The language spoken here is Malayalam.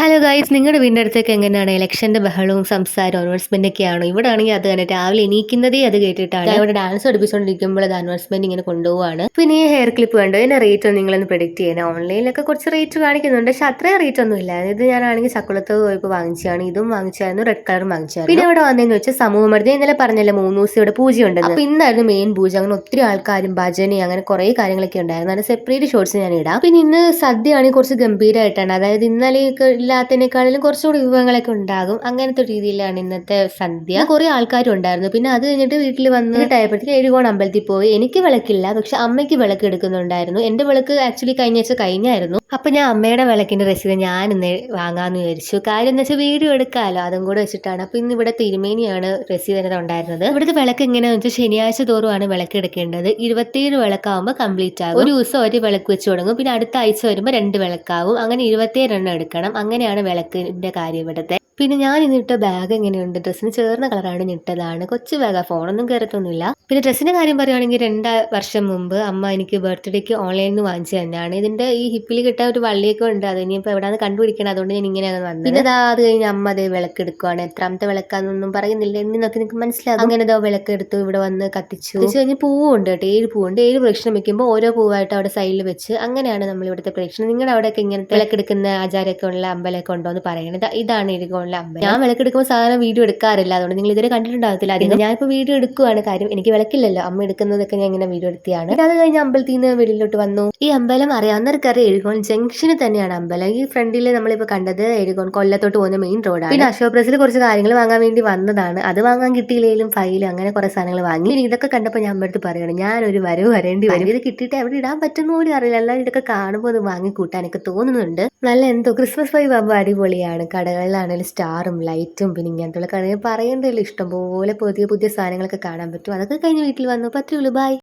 ഹലോ ഗൈസ് നിങ്ങളുടെ വീടിന്റെ അടുത്തേക്ക് എങ്ങനെയാണ്? ഇലക്ഷന്റെ ബഹളവും സംസാരവും അനൗൺസ്മെന്റൊക്കെയാണ് ഇവിടെ ആണെങ്കിൽ അത് തന്നെ രാവിലെ എണീക്കുന്നതേ അത് കേട്ടിട്ടാണ്. അവിടെ ഇവിടെ ഡാൻസ് പഠിപ്പിച്ചുകൊണ്ടിരിക്കുമ്പോൾ അത് അനൗൺസ്മെന്റ് ഇങ്ങനെ കൊണ്ടുപോവാണ്. പിന്നെ ഈ ഹെയർ ക്ലിപ്പ് കണ്ടോ? ഇതിന്റെ റേറ്റ് ഒന്ന് നിങ്ങളൊന്ന് പ്രെഡിക്റ്റ് ചെയ്യണം. ഓൺലൈനിലൊക്കെ കുറച്ച് റേറ്റ് കാണിക്കുന്നുണ്ട്. പക്ഷെ അത്രയും റേറ്റ് ഒന്നും ഇല്ല. ഇത് ഞാനാണെങ്കിൽ ചക്കുളത്ത് പോയപ്പോൾ വാങ്ങിച്ചാണ് ഇതും വാങ്ങിച്ചായിരുന്നു റെഡ് കളർ വാങ്ങിച്ചായിരുന്നു പിന്നെ ഇവിടെ വന്നതെന്ന് വെച്ചാൽ സമൂഹമർദ്ദം ഇന്നലെ പറഞ്ഞല്ലോ മൂന്ന് ദിവസം ഇവിടെ പൂജ ഉണ്ടെന്ന്. അപ്പോൾ ഇന്നായിരുന്നു മെയിൻ പൂജ. അങ്ങനെ ഒത്തിരി ആൾക്കാരും ഭജന അങ്ങനെ കുറേ കാര്യങ്ങളൊക്കെ ഉണ്ടായിരുന്നു. അതിന് സെപ്പറേറ്റ് ഷോർട്സ് ഞാൻ ഇടാം. പിന്നെ ഇന്ന് സദ്യയാണെങ്കിൽ കുറച്ച് ഗംഭീരമായിട്ടാണ് അതായത് ഇന്നലെ ഇല്ലാത്തതിനേക്കാളും കുറച്ചുകൂടി വിഭവങ്ങളൊക്കെ ഉണ്ടാകും. അങ്ങനത്തെ രീതിയിലാണ് ഇന്നത്തെ സന്ധ്യ. കുറെ ആൾക്കാരും ഉണ്ടായിരുന്നു. പിന്നെ അത് കഴിഞ്ഞിട്ട് വീട്ടിൽ വന്നിട്ടായപ്പോഴത്തേക്ക് എഴുകോൺ അമ്പലത്തിൽ പോയി. എനിക്ക് വിളക്കില്ല. പക്ഷെ അമ്മയ്ക്ക് വിളക്ക് എടുക്കുന്നുണ്ടായിരുന്നു. എന്റെ വിളക്ക് ആക്ച്വലി കഴിഞ്ഞ ആഴ്ച കഴിഞ്ഞായിരുന്നു. അപ്പൊ ഞാൻ അമ്മയുടെ വിളക്കിന്റെ രസീത് ഞാൻ ഇന്ന് വാങ്ങാന്ന് വിചാരിച്ചു. കാര്യം എന്ന് വെച്ചാൽ വീഡിയോ എടുക്കാമല്ലോ. അതും കൂടെ വെച്ചിട്ടാണ്. അപ്പൊ ഇന്ന് ഇവിടെ തിരുമേനിയാണ് രസീത് ഉണ്ടായിരുന്നത്. ഇവിടുത്തെ വിളക്ക് എങ്ങനെയാണെന്ന് വെച്ചാൽ ശനിയാഴ്ച തോറുമാണ് വിളക്ക് എടുക്കേണ്ടത്. ഇരുപത്തിയേഴ് വിളക്കാവുമ്പോൾ കംപ്ലീറ്റ് ആകും. ഒരു ദിവസം ഒരു വിളക്ക് വെച്ച് തുടങ്ങും. പിന്നെ അടുത്ത ആഴ്ച വരുമ്പോൾ രണ്ട് വിളക്കാവും. അങ്ങനെ ഇരുപത്തിയേഴ് എണ്ണം എടുക്കണം. അങ്ങനെയാണ് വിളക്കിന്റെ കാര്യം ഇവിടുത്തെ. പിന്നെ ഞാൻ ഇന്നിട്ട ബാഗ് എങ്ങനെയുണ്ട് ഡ്രസ്സിന് ചേർന്ന കളറാണ് ഇട്ടതാണ് കൊച്ചു ബാഗാ ഫോണൊന്നും കയറത്തൊന്നുമില്ല പിന്നെ ഡ്രസ്സിന്റെ കാര്യം പറയുകയാണെങ്കിൽ രണ്ട് വർഷം മുമ്പ് അമ്മ എനിക്ക് ബർത്ത്ഡേക്ക് ഓൺലൈനിൽ നിന്ന് വാങ്ങിച്ചു തന്നെയാണ്. ഇതിന്റെ ഈ ഹിപ്പിൽ കിട്ടാൻ ഒരു വള്ളിയൊക്കെ ഉണ്ട്. അത് ഇനിയിപ്പോൾ എവിടെയാണ് കണ്ടുപിടിക്കണം. അതുകൊണ്ട് ഞാൻ ഇങ്ങനെ വന്നത്. പിന്നെ അതാ അത് കഴിഞ്ഞ് അമ്മ അതേ വിളക്കെടുക്കുവാണ് എത്രാമത്തെ വിളക്കാന്നൊന്നും പറയുന്നില്ല. എന്നൊക്കെ നിങ്ങൾക്ക് മനസ്സിലാകും. അങ്ങനെ ഇതോ വിളക്കെടുത്തു ഇവിടെ വന്ന് കത്തിച്ചു. കത്തിച്ചു കഴിഞ്ഞ് പൂവുണ്ട് കേട്ടോ. ഏഴ് പൂവുണ്ട്. ഏഴ് പ്രദക്ഷിണം വെക്കുമ്പോൾ ഓരോ പൂവായിട്ട് അവിടെ സൈഡിൽ വെച്ച് അങ്ങനെയാണ് നമ്മൾ ഇവിടുത്തെ പ്രദക്ഷിണം. നിങ്ങളുടെ അവിടെയൊക്കെ ഇങ്ങനെ വിളക്കെടുക്കുന്ന ആചാരമൊക്കെ ഉള്ള അമ്പലമൊക്കെ ഉണ്ടോ എന്ന് പറയണത് ഇതാണ് എഴുകോണിലെ അമ്പലം. ഞാൻ വിളക്കെടുക്കുമ്പോൾ സാധാരണ വീഡിയോ എടുക്കാറില്ല. അതുകൊണ്ട് നിങ്ങൾ ഇതുവരെ കണ്ടിട്ടുണ്ടാകത്തില്ല. അതിന് ഞാനിപ്പോൾ വീഡിയോ എടുക്കുവാണ്. കാര്യം എനിക്ക് വിളക്കില്ലല്ലോ. അമ്മ എടുക്കുന്നതൊക്കെ ഞാൻ ഇങ്ങനെ വീഡിയോ എടുത്തിയാണ്. അത് കഴിഞ്ഞ് അമ്പലത്തിൽ നിന്ന് വെളിയിലോട്ട് വന്നു. ഈ അമ്പലം അറിയാവുന്നവർക്കറിയാം എഴുകോൺ ജംഗ്ഷന് തന്നെയാണ് അമ്പലം. ഈ ഫ്രണ്ടിൽ നമ്മളിപ്പോൾ കണ്ടത് എഴുകോൺ കൊല്ലത്തോട്ട് പോകുന്ന മെയിൻ റോഡാണ് പിന്നെ അശോക് പ്രസിൽ കുറച്ച് കാര്യങ്ങൾ വാങ്ങാൻ വേണ്ടി വന്നതാണ്. അത് വാങ്ങാൻ കിട്ടിയില്ലെങ്കിലും ഫയലും അങ്ങനെ കുറേ സാധനങ്ങൾ വാങ്ങി. ഇനി ഇതൊക്കെ കണ്ടപ്പോൾ ഞാൻ അമ്പലത്ത് പറയണം ഒരു വരവ് വരേണ്ടി വരും. ഇത് കിട്ടിയിട്ട് എവിടെ ഇടാൻ പറ്റുന്ന പോലും അറിയില്ല. അല്ലാതെ ഇതൊക്കെ കാണുമ്പോൾ അത് വാങ്ങി കൂട്ടാനൊക്കെ തോന്നുന്നുണ്ട്. നല്ല എന്തോ ക്രിസ്മസ് വൈബ് ആകുമ്പോൾ അടിപൊളിയാണ്. കടകളിലാണെങ്കിലും സ്റ്റാറും ലൈറ്റും പിന്നെ ഇങ്ങനത്തെ കടകൾ ഇഷ്ടം പോലെ പുതിയ പുതിയ സാധനങ്ങളൊക്കെ കാണാൻ പറ്റും. അതൊക്കെ കഴിഞ്ഞ് വീട്ടിൽ വന്നു. പറ്റുള്ളൂ ബൈ